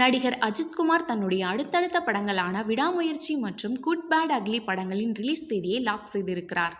நடிகர் அஜித்குமார் தன்னுடைய அடுத்தடுத்த படங்களான விடாமுயற்சி மற்றும் குட் பேட் அக்லி படங்களின் ரிலீஸ் தேதியை லாக் செய்திருக்கிறார்.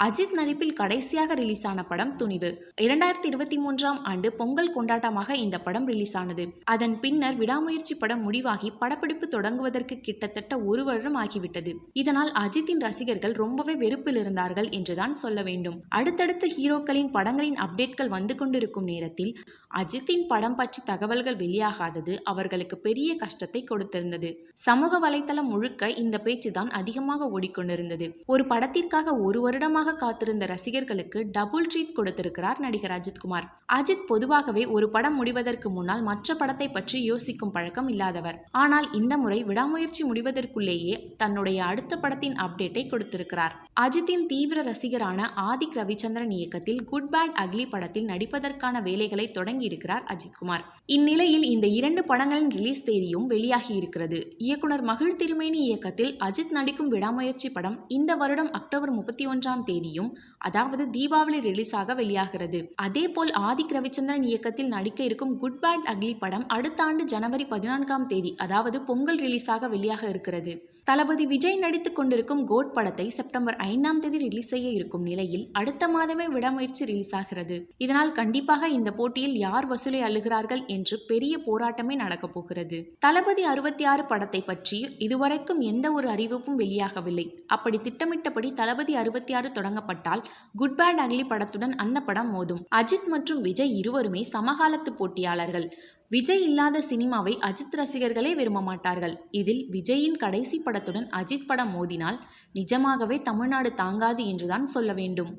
அஜித் நடிப்பில் கடைசியாக ரிலீஸ் ஆன படம் துணிவு. இரண்டாயிரத்தி இருபத்தி மூன்றாம் ஆண்டு பொங்கல் கொண்டாட்டமாக இந்த படம் ரிலீஸ் ஆனது அதன் பின்னர் விடாமுயற்சி படம் முடிவாகி படப்பிடிப்பு தொடங்குவதற்கு கிட்டத்தட்ட ஒரு வருடம் ஆகிவிட்டது. இதனால் அஜித்தின் ரசிகர்கள் ரொம்பவே வெறுப்பில் இருந்தார்கள் என்றுதான் சொல்ல வேண்டும். அடுத்தடுத்த ஹீரோக்களின் படங்களின் அப்டேட்கள் வந்து கொண்டிருக்கும் நேரத்தில் அஜித்தின் படம் பற்றி தகவல்கள் வெளியாகாதது அவர்களுக்கு பெரிய கஷ்டத்தை கொடுத்திருந்தது. சமூக வலைத்தளம் முழுக்க இந்த பேச்சுதான் அதிகமாக ஓடிக்கொண்டிருந்தது. ஒரு படத்திற்காக ஒரு வருடமாக காத்திருந்த ரசிகர்களுக்கு டபுள் ட்ரீட் கொடுத்திருக்கிறார் நடிகர் அஜித்குமார் அஜித் பொதுவாகவே ஒரு படம் முடிவதற்கு முன்னால் மற்ற படத்தை பற்றி யோசிக்கும் பழக்கம் இல்லாதவர். ஆனால் இந்த முறை விடாமுயற்சி முடிவதற்குள்ளேயே தன்னுடைய அடுத்த படத்தின் அப்டேட்டை கொடுத்திருக்கிறார். அஜித்தின் தீவிர ரசிகரான ஆதிக் ரவிச்சந்திரன் இயக்கத்தில் குட் பேட் அக்லி படத்தில் நடிப்பதற்கான வேலைகளை தொடங்கியிருக்கிறார் அஜித்குமார் இந்நிலையில் இந்த இரண்டு படங்களின் ரிலீஸ் தேதியும் வெளியாகி இருக்கிறது. இயக்குனர் மகிழ் திருமேனி இயக்கத்தில் அஜித் நடிக்கும் விடாமுயற்சி படம் இந்த வருடம் அக்டோபர் முப்பத்தி ஒன்றாம் தேதியும் அதாவது தீபாவளி ரிலீஸ் ஆக வெளியாகிறது. அதேபோல் ஆதிக் ரவிச்சந்திரன் இயக்கத்தில் நடிக்க இருக்கும் குட் பேட் அக்லி படம் அடுத்த ஆண்டு ஜனவரி பதினான்காம் தேதி அதாவது பொங்கல் ரிலீஸாக வெளியாக இருக்கிறது. தளபதி விஜய் நடித்துக் கொண்டிருக்கும் கோட் படத்தை செப்டம்பர் ஐந்தாம் தேதி ரிலீஸ் செய்ய இருக்கும் நிலையில் அடுத்த மாதமே விடமுயற்சி ரிலீஸ் ஆகிறது. இதனால் கண்டிப்பாக இந்த போட்டியில் யார் வசூலை அள்ளுகிறார்கள் என்று பெரிய போராட்டமே நடக்கப் போகிறது. தளபதி அறுபத்தி ஆறு படத்தை பற்றி இதுவரைக்கும் எந்த ஒரு அறிவிப்பும் வெளியாகவில்லை. அப்படி திட்டமிட்டபடி தளபதி அறுபத்தி ஆறு தொடங்கப்பட்டால் குட் பேட் அக்லி படத்துடன் அந்த படம் மோதும். அஜித் மற்றும் விஜய் இருவருமே சமகாலத்து போட்டியாளர்கள். விஜய் இல்லாத சினிமாவை அஜித் ரசிகர்களே விரும்ப மாட்டார்கள். இதில் விஜயின் கடைசி படத்துடன் அஜித் படம் மோதினால் நிஜமாகவே தமிழ்நாடு தாங்காது என்றுதான் சொல்ல வேண்டும்.